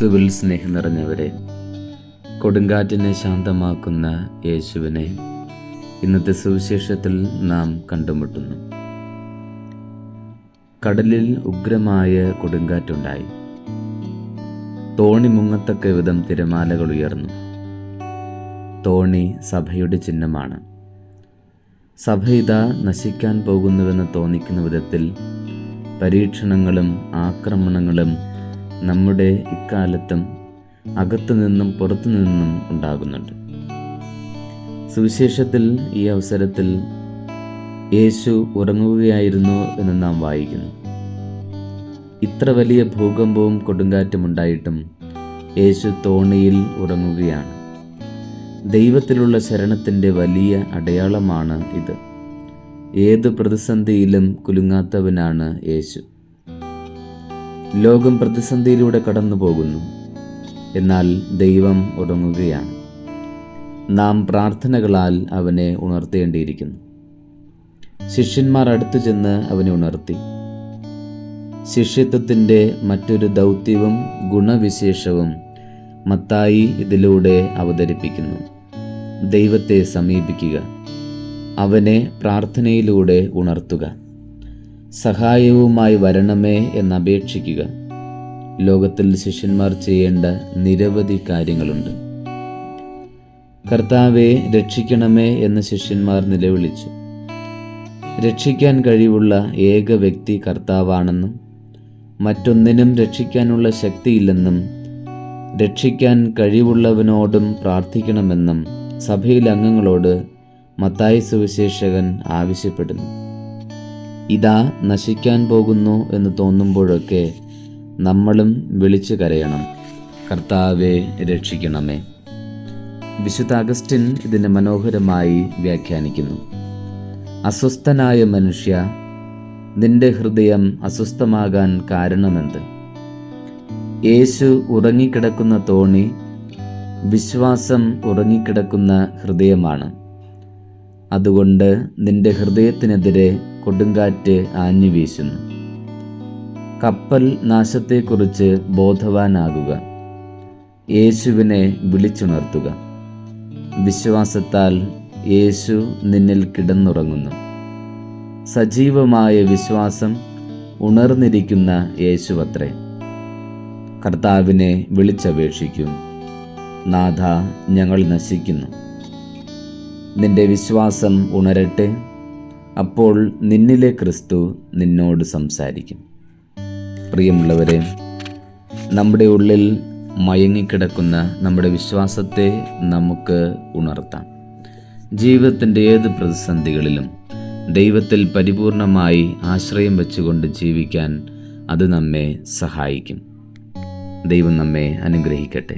ക്രിസ്തുവിൽ സ്നേഹം നിറഞ്ഞവരെ കൊടുങ്കാറ്റിനെ ശാന്തമാക്കുന്ന യേശുവിനെ ഇന്നത്തെ സുവിശേഷത്തിൽ നാം കണ്ടുമുട്ടുന്നു. കടലിൽ ഉഗ്രമായ കൊടുങ്കാറ്റുണ്ടായി. തോണി മുങ്ങത്തക്ക വിധം തിരമാലകൾ ഉയർന്നു. തോണി സഭയുടെ ചിഹ്നമാണ്. സഭ ഇതാ നശിക്കാൻ പോകുന്നുവെന്ന് തോന്നിക്കുന്ന വിധത്തിൽ പരീക്ഷണങ്ങളും ആക്രമണങ്ങളും നമ്മുടെ ഇക്കാലത്തും അകത്തു നിന്നും പുറത്തു നിന്നും ഉണ്ടാകുന്നുണ്ട്. സുവിശേഷത്തിൽ ഈ അവസരത്തിൽ യേശു ഉറങ്ങുകയായിരുന്നു എന്ന് നാം വായിക്കുന്നു. ഇത്ര വലിയ ഭൂകമ്പവും കൊടുങ്കാറ്റും ഉണ്ടായിട്ടും യേശു തോണിയിൽ ഉറങ്ങുകയാണ്. ദൈവത്തിലുള്ള ശരണത്തിന്റെ വലിയ അടയാളമാണ് ഇത്. ഏത് പ്രതിസന്ധിയിലും കുലുങ്ങാത്തവനാണ് യേശു. ലോകം പ്രതിസന്ധിയിലൂടെ കടന്നു പോകുന്നു എന്നാൽ ദൈവം ഉറങ്ങുകയാണ് നാം പ്രാർത്ഥനകളാൽ അവനെ ഉണർത്തേണ്ടിയിരിക്കുന്നു. ശിഷ്യന്മാർ അടുത്തു ചെന്ന് അവനെ ഉണർത്തി. ശിഷ്യത്വത്തിന്റെ മറ്റൊരു ദൗത്യവും ഗുണവിശേഷവും മത്തായി ഇതിലൂടെ അവതരിപ്പിക്കുന്നു. ദൈവത്തെ സമീപിക്കുക. അവനെ പ്രാർത്ഥനയിലൂടെ ഉണർത്തുക. സഹായവുമായി വരണമേ എന്നപേക്ഷിക്കുക. ലോകത്തിൽ ശിഷ്യന്മാർ ചെയ്യേണ്ട നിരവധി കാര്യങ്ങളുണ്ട്. കർത്താവെ രക്ഷിക്കണമേ എന്ന് ശിഷ്യന്മാർ നിലവിളിച്ചു. രക്ഷിക്കാൻ കഴിവുള്ള ഏക വ്യക്തി കർത്താവാണെന്നും മറ്റൊന്നിനും രക്ഷിക്കാനുള്ള ശക്തിയില്ലെന്നും രക്ഷിക്കാൻ കഴിവുള്ളവനോടും പ്രാർത്ഥിക്കണമെന്നും സഭയിലെ അംഗങ്ങളോട് മത്തായി സുവിശേഷകൻ ആവശ്യപ്പെടുന്നു. ഇതാ നശിക്കാൻ പോകുന്നു എന്ന് തോന്നുമ്പോഴൊക്കെ നമ്മളും വിളിച്ചു കരയണം. കർത്താവെ രക്ഷിക്കണമേ. വിശുദ്ധ അഗസ്റ്റിൻ ഇതിനെ മനോഹരമായി വ്യാഖ്യാനിക്കുന്നു. അസ്വസ്ഥനായ മനുഷ്യ നിന്റെ ഹൃദയം അസ്വസ്ഥമാകാൻ കാരണമെന്ത്? യേശു ഉറങ്ങിക്കിടക്കുന്ന തോണി വിശ്വാസം ഉറങ്ങിക്കിടക്കുന്ന ഹൃദയമാണ്. അതുകൊണ്ട് നിന്റെ ഹൃദയത്തിനെതിരെ കൊടുങ്കാറ്റ് ആഞ്ഞു വീശുന്നു. കപ്പൽ നാശത്തെക്കുറിച്ച് ബോധവാനാകുക. യേശുവിനെ വിളിച്ചുണർത്തുക. വിശ്വാസത്താൽ യേശു നിന്നിൽ കിടന്നുറങ്ങുന്നു. സജീവമായ വിശ്വാസം ഉണർന്നിരിക്കുന്ന യേശുവത്രേ. കർത്താവിനെ വിളിച്ചപേക്ഷിക്കും. നാഥ ഞങ്ങൾ നശിക്കുന്നു. നിന്റെ വിശ്വാസം ഉണരട്ടെ. അപ്പോൾ നിന്നിലെ ക്രിസ്തു നിന്നോട് സംസാരിക്കും. പ്രിയമുള്ളവരെ നമ്മുടെ ഉള്ളിൽ മയങ്ങിക്കിടക്കുന്ന നമ്മുടെ വിശ്വാസത്തെ നമുക്ക് ഉണർത്താം. ജീവിതത്തിന്റെ ഏത് പ്രതിസന്ധികളിലും ദൈവത്തിൽ പരിപൂർണമായി ആശ്രയം വെച്ചുകൊണ്ട് ജീവിക്കാൻ അത് നമ്മെ സഹായിക്കും. ദൈവം നമ്മെ അനുഗ്രഹിക്കട്ടെ.